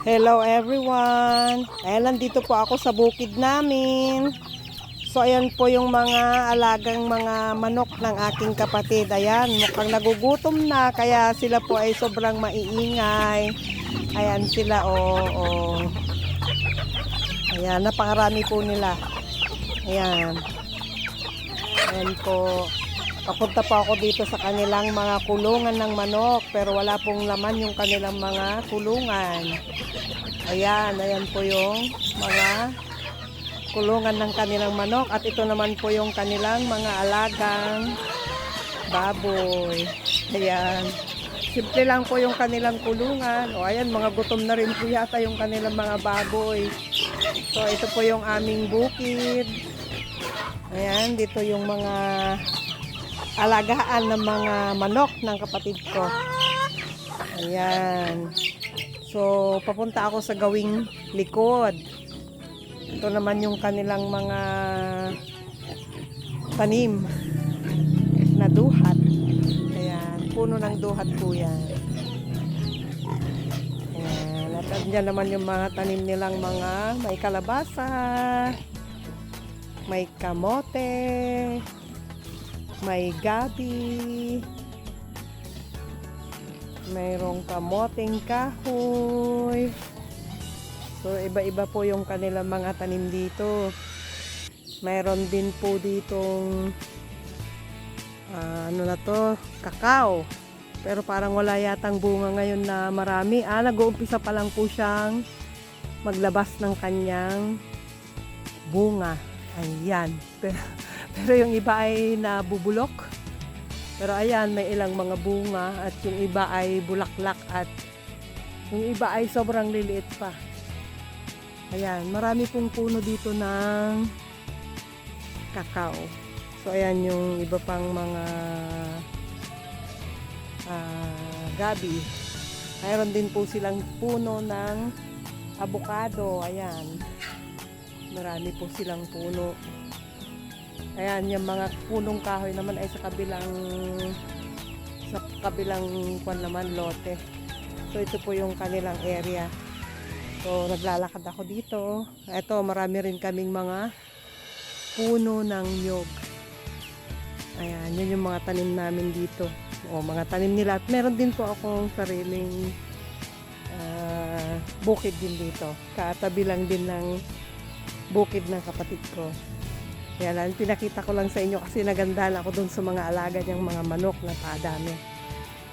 Hello everyone! Ayan, nandito po ako sa bukid namin. So, ayan po yung mga alagang mga manok ng aking kapatid. Ayan, mukhang nagugutom na, kaya sila po ay sobrang maiingay. Ayan sila, oh, oh. Ayan, napakarami po nila. Ayan. Ayan po. Papunta po ako dito sa kanilang mga kulungan ng manok, pero wala pong laman yung kanilang mga kulungan. Ayan, ayan po yung mga kulungan ng kanilang manok at ito naman po yung kanilang mga alagang baboy. Ayan. Simple lang po yung kanilang kulungan. O ayan, mga gutom na rin po yata yung kanilang mga baboy. So ito po yung aming bukid. Ayan, dito yung mga alagaan ng mga manok ng kapatid ko. Ayan. So, papunta ako sa gawing likod. Ito naman yung kanilang mga tanim na duhat. Ayan, puno ng duhat po yan. Ayan, at andyan naman yung mga tanim nilang mga may kalabasa, may kamote, may gabi, mayroong kamoteng kahoy. So, iba-iba po yung kanilang mga tanim dito. Mayroon din po ditong ah, ano na to, kakao. Pero parang wala yatang bunga ngayon na marami. Ah, nag-uumpisa pa lang po siyang maglabas ng kanyang bunga. Ayan. Pero, pero yung iba ay nabubulok. Pero ayan, may ilang mga bunga at yung iba ay bulaklak at yung iba ay sobrang liliit pa. Ayan, marami pong puno dito ng kakao. So ayan yung iba pang mga ah, gabi. Mayroon din po silang puno ng abukado. Ayan. Marami po silang puno. Ayan, yung mga punong kahoy naman ay sa kabilang sa kabilang kwan naman lote. So ito po yung kanilang area. So naglalakad ako dito. Ito, marami rin kaming mga puno ng nyog. Ayan, yun yung mga tanim namin dito. O, mga tanim nila. At meron din po akong sariling ah, bukid din dito. Katabi lang din ng bukid ng kapatid ko. Kaya lang, pinakita ko lang sa inyo kasi nagandahan ako dun sa mga alaga niyang mga manok na padami.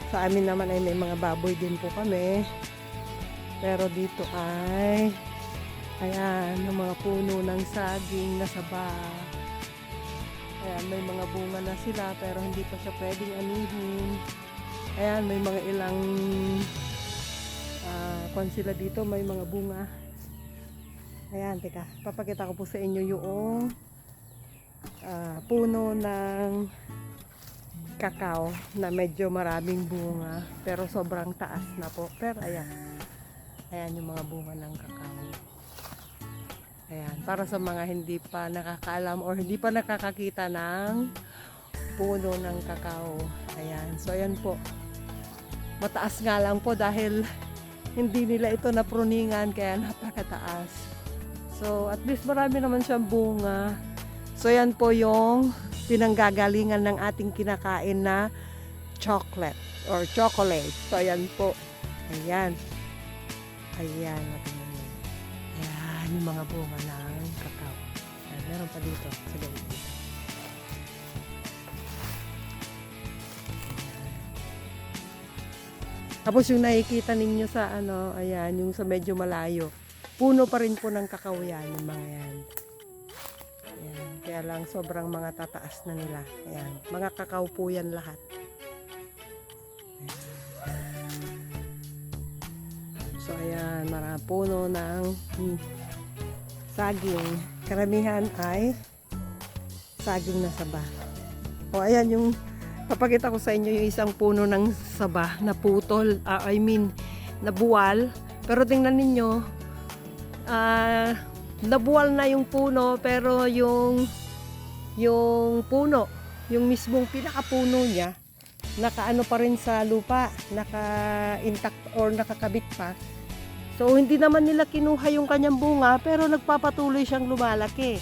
Sa amin naman ay may mga baboy din po kami. Pero dito ay, ayan, yung mga puno ng saging na saba. Ayan, may mga bunga na sila pero hindi pa siya pwedeng anihin. Ayan, may mga ilang ah kwan sila dito, may mga bunga. Ayan, teka, papakita ko po sa inyo yung ah, puno ng kakao na medyo maraming bunga pero sobrang taas na po. Pero ayan, ayan yung mga bunga ng kakao. Ayan, para sa mga hindi pa nakakaalam or hindi pa nakakakita ng puno ng kakao. Ayan, so ayan po. Mataas nga lang po dahil hindi nila ito napruningan kaya napakataas. So at least marami naman siyang bunga. So yan po yung pinanggagalingan ng ating kinakain na chocolate or chocolate. So ayan po. Ayan. Ayan. Ayan yung mga bunga ng kakao. Ayan, meron pa dito sa gawin. Tapos yung nakikita ninyo sa ano, ayan, yung sa medyo malayo. Puno pa rin po ng kakao yan, yung mga yan. Ayan, kaya lang sobrang mga tataas na nila. Ayan, mga kakao po yan lahat. Ayan. So ayan, marami puno ng hmm, saging. Karamihan ay saging na saba. O ayan yung papakita ko sa inyo yung isang puno ng saba na putol, ah, I mean, nabuwal. Pero tingnan ninyo, ah, nabuwal na yung puno pero yung yung puno, yung mismong pinakapuno niya, nakaano pa rin sa lupa, naka intact or nakakabit pa. So hindi naman nila kinuha yung kanyang bunga pero nagpapatuloy siyang lumalaki.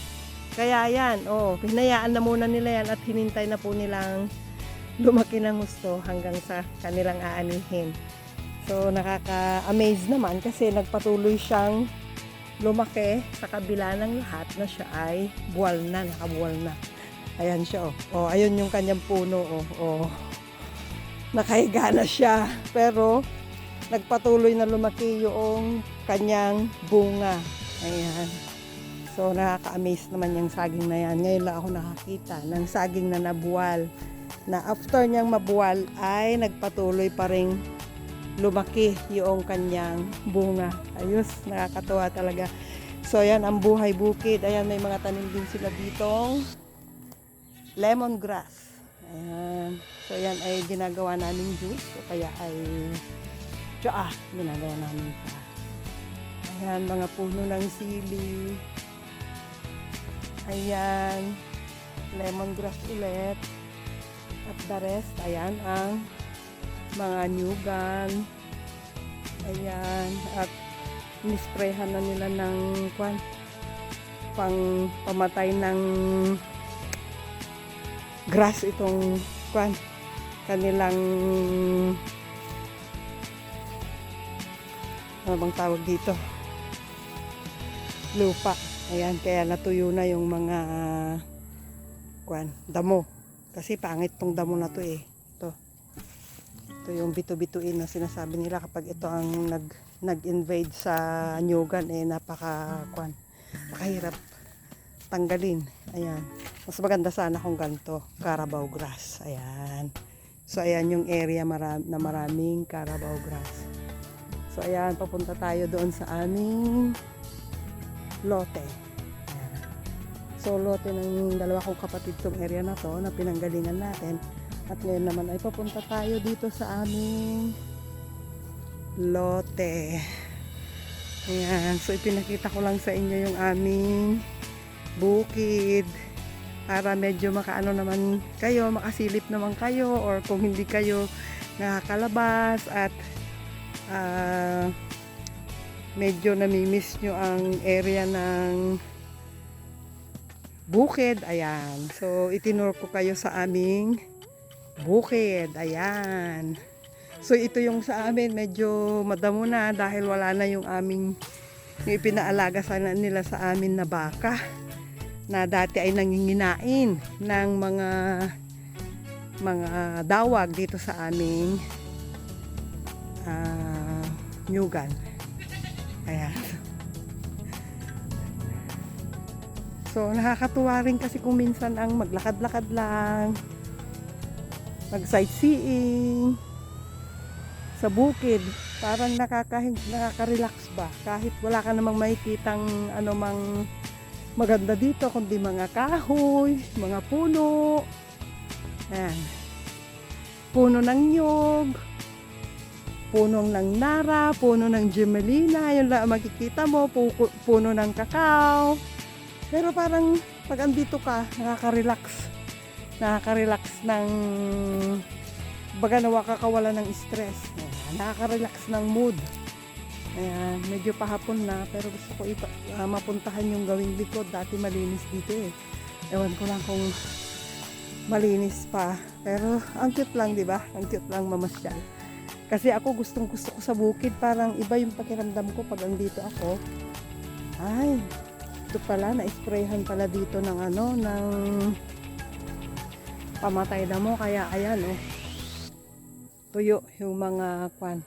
Kaya yan, oh, hinayaan na muna nila yan at hinintay na po nilang lumaki ng gusto hanggang sa kanilang aanihin. So nakaka-amaze naman kasi nagpatuloy siyang lumaki sa kabila ng lahat na siya ay buwal na, nakabuwal na. Ayan siya, oh. oh ayun yung kanyang puno, oh. oh. Nakahiga na siya. Pero nagpatuloy na lumaki yung kanyang bunga. Ayan. So, nakaka-amaze naman yung saging na yan. Ngayon lang ako nakakita ng saging na nabuwal. Na after niyang mabuwal ay nagpatuloy pa rin lumaki yung kanyang bunga. Ayos, nakakatuwa talaga. So, ayan ang buhay bukid. Ayan, may mga tanim din sila ditong lemongrass. Ayan. So, ayan ay ginagawa namin juice. So, kaya ay tsaa, ginagawa namin pa. Ayan, mga puno ng sili. Ayan, lemongrass ulit. At the rest, ayan ang mga nyugan. Ayan, at nisprehan na nila ng kwan, pang pamatay ng grass itong kwan, kanilang ano bang tawag dito? Lupa. Ayan, kaya natuyo na yung mga kwan, damo. Kasi pangit tong damo na to eh. Ito. Yung bitu-bituin na sinasabi nila kapag ito ang nag nag-invade sa nyugan eh napaka kwan. Napakahirap tanggalin. Ayan. Mas maganda sana kung ganito, Carabao grass. Ayan. So ayan yung area mara- na maraming Carabao grass. So ayan, papunta tayo doon sa aming lote. Ayan. So lote ng dalawa kong kapatid tong area na to na pinanggalingan natin. At ngayon naman ay papunta tayo dito sa aming lote. Ayan. So ipinakita ko lang sa inyo yung aming bukid para medyo makaano naman kayo, makasilip naman kayo or kung hindi kayo nakakalabas at ah, medyo namimiss nyo ang area ng bukid, ayan. So, itinur ko kayo sa aming bukid, ayan. So, ito yung sa amin, medyo madamo na dahil wala na yung aming yung ipinaalaga sana nila sa amin na baka na dati ay nanginginain ng mga mga dawag dito sa aming ah, nyugan. Ayan. So, nakakatuwa rin kasi kung minsan ang maglakad-lakad lang, mag-sightseeing, sa bukid, parang nakakahin, nakaka-relax ba? Kahit wala ka namang makikitang ano mang maganda dito, kundi mga kahoy, mga puno, ayan, puno ng nyog, puno ng nara, puno ng gemelina, yun lang ang makikita mo, pu- puno ng kakao. Pero parang pag andito ka, nakaka-relax. Nakaka-relax ng baga nawakakawala ng stress. Ayan, nakaka-relax ng mood. Ayan, medyo pahapon na pero gusto ko ipa, ah, mapuntahan yung gawing likod. Dati malinis dito eh. Ewan ko lang kung malinis pa. Pero ang cute lang, di ba? Ang cute lang mamasyal. Kasi ako gustong gusto ko sa bukid. Parang iba yung pakiramdam ko pag andito ako. Ay, ito pala, na-sprayhan pala dito ng ano, ng pamatay na mo. Kaya ayan, oh. Tuyo yung mga kwan,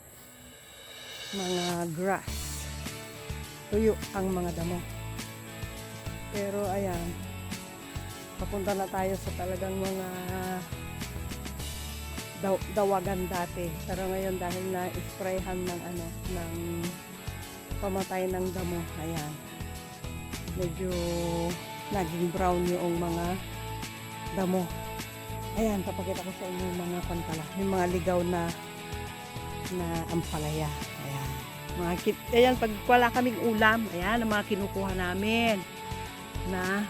mga grass. Tuyo ang mga damo. Pero ayan, papunta na tayo sa talagang mga daw, dawagan dati. Pero ngayon dahil na sprayhan ng ano, ng pamatay ng damo, ayan. Medyo naging brown yung mga damo. Ayan, papakita ko sa inyo yung mga pantala. Yung mga ligaw na na ampalaya. Ayan. Mga kit, ayan, pag wala kaming ulam, ayan, ang mga kinukuha namin na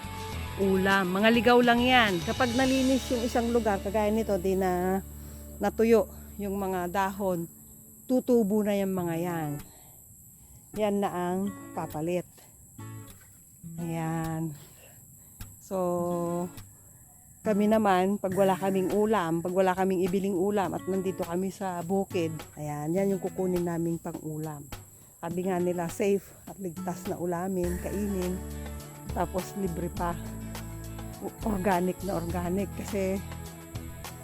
ulam. Mga ligaw lang yan. Kapag nalinis yung isang lugar, kagaya nito, di na natuyo yung mga dahon, tutubo na yung mga yan. yan na ang papalit. Ayan. So, kami naman, pag wala kaming ulam, pag wala kaming ibiling ulam at nandito kami sa bukid, ayan, yan yung kukunin naming pang ulam. Sabi nga nila, safe at ligtas na ulamin, kainin. Tapos libre pa. Organic na organic kasi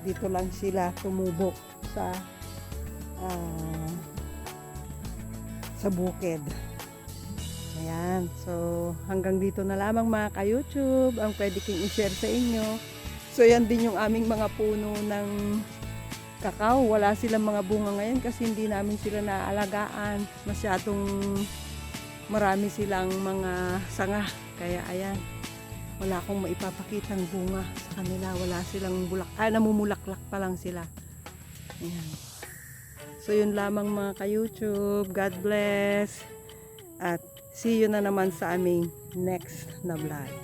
dito lang sila tumubok sa ah, sa bukid. Ayan. So, hanggang dito na lamang mga ka-YouTube ang pwede kong i-share sa inyo. So, yan din yung aming mga puno ng kakao. Wala silang mga bunga ngayon kasi hindi namin sila naaalagaan. Masyadong marami silang mga sanga. Kaya ayan, wala akong maipapakitang bunga sa kanila. Wala silang bulak. Ah, namumulaklak pa lang sila. Ayan. So, yun lamang mga ka-YouTube. God bless. At see you na naman sa aming next na vlog.